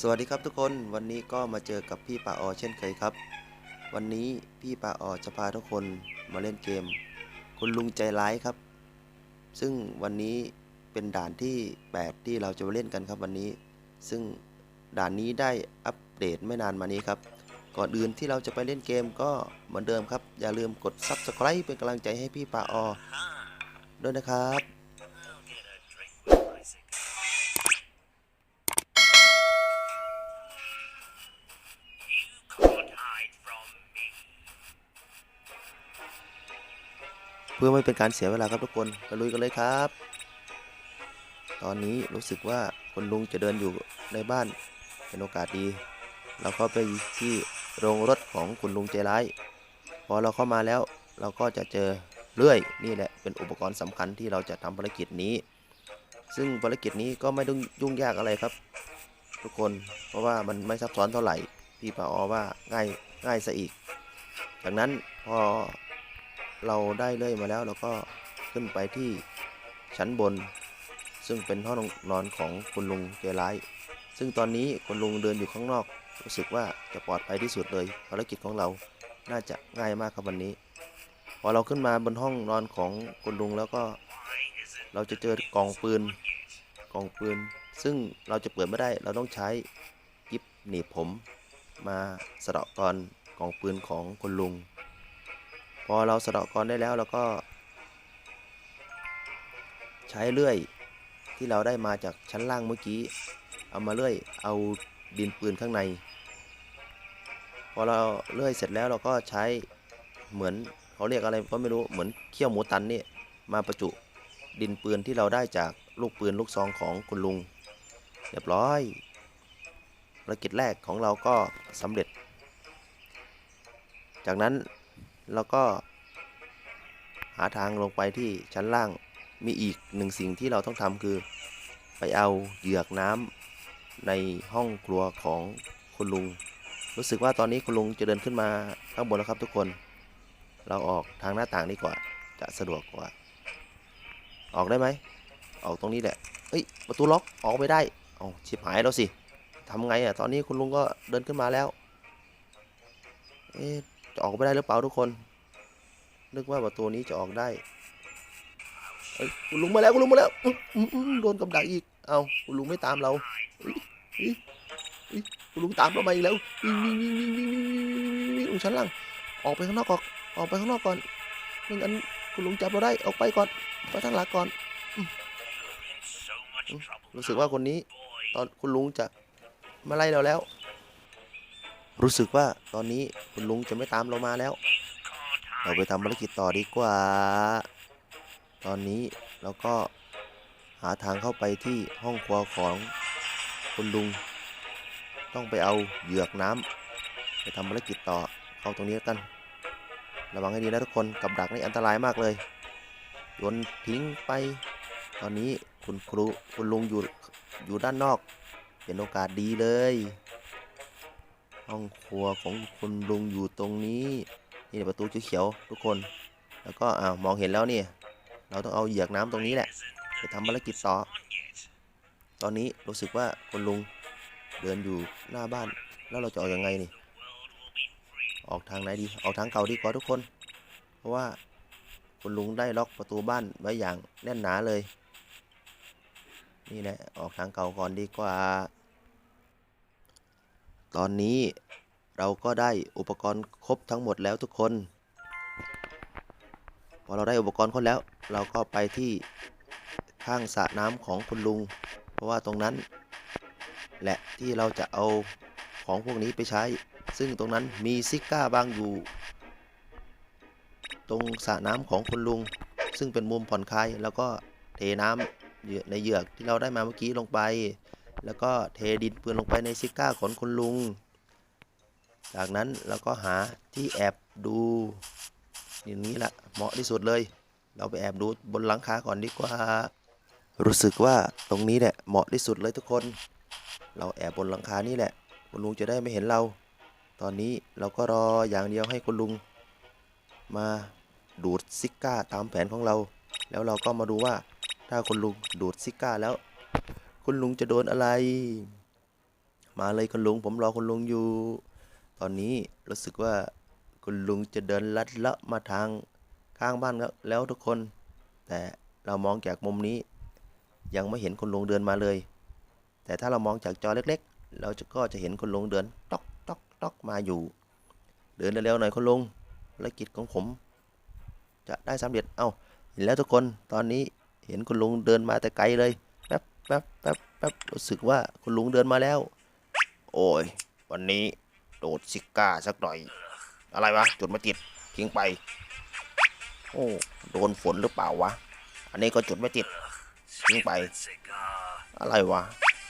สวัสดีครับทุกคนวันนี้ก็มาเจอกับพี่ปาออเช่นเคยครับ วันนี้พี่ปาออจะพาทุกคนมาเล่นเกม คุณลุงใจร้ายครับ ซึ่งวันนี้เป็นด่านที่ 8 ที่เราจะมาเล่นกันครับวันนี้ ซึ่งด่านนี้ได้อัปเดตไม่นานมานี้ครับ ก่อนอื่นที่เราจะไปเล่นเกมก็เหมือนเดิมครับ อย่าลืมกด Subscribe เป็นกำลังใจให้พี่ปาออด้วยนะครับ พื่อไม่เป็นการเสียเวลาครับทุกคนไปลุยกันเลยครับ ตอนนี้รู้สึกว่าคุณลุงจะเดินอยู่ในบ้านเป็นโอกาสดี เราเข้าไปที่โรงรถของคุณลุงใจร้าย พอเราเข้ามาแล้วเราก็จะเจอเลื่อยนี่แหละเป็นอุปกรณ์สำคัญที่เราจะทำภารกิจนี้ ซึ่งภารกิจนี้ก็ไม่ต้องยุ่งยากอะไรครับ ทุกคนเพราะว่ามันไม่ซับซ้อนเท่าไหร่พี่ปาออว่าง่ายง่ายซะอีก จากนั้นพอ เราได้เลื่อยมาแล้วเราก็ขึ้นไปที่ชั้นบน ซึ่งเป็นห้องนอนของคุณลุงใจร้าย ซึ่งตอนนี้คุณลุงเดินอยู่ข้างนอกรู้สึกว่าจะปลอดภัยที่สุดเลยภารกิจของเราน่าจะง่ายมากครับวันนี้ พอเราขึ้นมาบนห้องนอนของคุณลุงแล้วก็ เราจะเจอกองปืนกองปืน ซึ่งเราจะเปิดไม่ได้เราต้องใช้กิฟหนีบผม มาสะเดาะกรกองปืนของคุณลุง พอเราสะเดาะกรได้แล้วเราก็ ใช้เลื่อยที่เราได้มาจากชั้นล่างเมื่อกี้ เอามาเลื่อยเอาดินปืนข้างใน พอเราเลื่อยเสร็จแล้วเราก็ใช้เหมือนเขาเรียกอะไรก็ไม่รู้เหมือนเขี้ยวหมูตันนี่มาประจุดินปืนที่เราได้จากลูกปืนลูกซองของคุณลุงเรียบร้อยภารกิจแรกของเราก็สำเร็จ จากนั้น แล้วก็ หาทางลงไปที่ชั้นล่างมีอีกหนึ่งสิ่งที่เราต้องทำคือ ไปเอาเหยือกน้ำในห้องครัวของคุณลุง รู้สึกว่าตอนนี้คุณลุงจะเดินขึ้นมาข้างบนแล้วครับทุกคน เราออกทางหน้าต่างดีกว่า จะสะดวกกว่า ออกได้ไหม ออกตรงนี้แหละเอ้ย ประตูล็อก ออกไม่ได้เอาชิบหายแล้วสิทำไงอะ ตอนนี้คุณลุงก็เดินขึ้นมาแล้ว เอ๊ะ จะออกไปได้หรือเปล่าทุกคน นึกว่าประตูนี้จะออกได้เอ้ยคุณลุงมาแล้วคุณลุงมาแล้วโดนกับดักอีก เอาคุณลุงไม่ตามเราอุ๊ยอุ๊ยอุ๊ยคุณลุงตามเรามาอีกแล้ววิ่งวิ่งวิ่งวิ่งวิ่งวิ่งวิ่งวิ่งชั้นล่าง ออกไปข้างนอกก่อน ออกไปข้างนอกก่อนไม่งั้นคุณลุงจับเราได้ ออกไปก่อน ไปทางหลักก่อน รู้สึกว่าคนนี้ ตอนคุณลุงจะมาไล่เราแล้ว รู้สึกว่าตอนนี้คุณลุงจะไม่ตามเรามาแล้ว เราไปทำภารกิจต่อดีกว่า ตอนนี้เราก็หาทางเข้าไปที่ห้องครัวของคุณลุง ต้องไปเอาเหยือกน้ำไปทำภารกิจต่อเข้าตรงนี้กัน ระวังให้ดีนะทุกคนกับดักนี่อันตรายมากเลยโยนทิ้งไป ตอนนี้คุณครูคุณลุงอยู่อยู่ด้านนอก เป็นโอกาสดีเลย ห้องครัวของคุณลุงอยู่ตรงนี้นี่ประตูเขียวๆทุกคน แล้วก็อ้าวมองเห็นแล้วเนี่ยเราต้องเอาเหยือกน้ำตรงนี้แหละไปทำภารกิจต่อ ตอนนี้รู้สึกว่าคุณลุงเดินอยู่หน้าบ้าน แล้วเราจะออกยังไงนี่ ออกทางไหนดีออกทางเก่าดีกว่าทุกคน เพราะว่าคุณลุงได้ล็อกประตูบ้านไว้อย่างแน่นหนาเลย นี่แหละออกทางเก่าก่อนดีกว่า ตอนนี้เราก็ได้อุปกรณ์ครบทั้งหมดแล้วทุกคน พอเราได้อุปกรณ์ครบแล้ว เราก็ไปที่ข้างสระน้ำของคุณลุง เพราะว่าตรงนั้น แหละที่เราจะเอาของพวกนี้ไปใช้ ซึ่งตรงนั้นมีซิก้าบางอยู่ ตรงสระน้ำของคุณลุง ซึ่งเป็นมุมผ่อนคลายแล้วก็เทน้ำในเหยือกที่เราได้มาเมื่อกี้ลงไป แล้วก็เทดินปืนลงไปในซิก้าของคุณลุง จากนั้นเราก็หาที่แอบดูอย่างนี้แหละเหมาะที่สุดเลย เราไปแอบดูบนหลังคาก่อนดีกว่า รู้สึกว่าตรงนี้แหละเหมาะที่สุดเลยทุกคน เราแอบบนหลังคานี่แหละ คุณลุงจะได้ไม่เห็นเรา ตอนนี้เราก็รออย่างเดียวให้คุณลุง มาดูดซิก้าตามแผนของเรา แล้วเราก็มาดูว่าถ้าคุณลุงดูดซิก้าแล้ว คุณลุงจะโดนอะไร มาเลยคุณลุง ผมรอคุณลุงอยู่ ตอนนี้รู้สึกว่าคุณลุงจะเดินลัดเลาะมาทางข้างบ้านแล้วทุกคน แต่เรามองจากมุมนี้ ยังไม่เห็นคุณลุงเดินมาเลย แต่ถ้าเรามองจากจอเล็ก ๆ เราจะก็จะเห็นคุณลุงเดินต๊อกต๊อกต๊อกมาอยู่ เดินเร็วๆหน่อยคุณลุงภารกิจของผม จะได้สำเร็จเอ้าเห็นแล้วทุกคนตอนนี้เห็นคุณลุงเดินมาแต่ไกลเลย แป๊บแป๊บแป๊บรู้สึกว่าคุณลุงเดินมาแล้ว โอ้ย วันนี้โดดซิก้าสักหน่อย อะไรวะ จุดไม่ติดทิ้งไป โอ้โดนฝนหรือเปล่าวะ อันนี้ก็จุดไม่ติดทิ้งไป อะไรวะ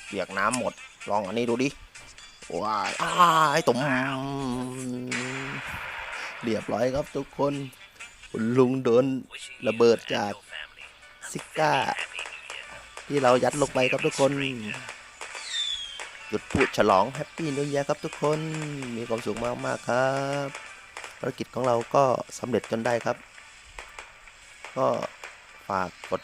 เปียกน้ำหมด ลองอันนี้ดูดิว้ายอ้ายตุ่มเรียบร้อยครับทุกคน คุณลุงโดนระเบิดจากซิก้า ที่เรายัดลงไปครับทุกคนหยุดพูดฉลองแฮปปี้นิว e ย r ครับทุกคนมีความสุขมากๆครับภารกิจของเราก็สำเร็จจนได้ครับ ก็ฝากกด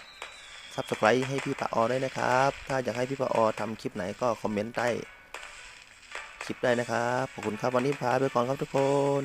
subscribe ให้พี่ปะออด้วยนะครับ ถ้าอยากให้พี่ปะออทำคลิปไหนก็คอมเมนต์ใต้คลิปได้นะครับ ขอบคุณครับวันนี้พาไปก่อนครับทุกคน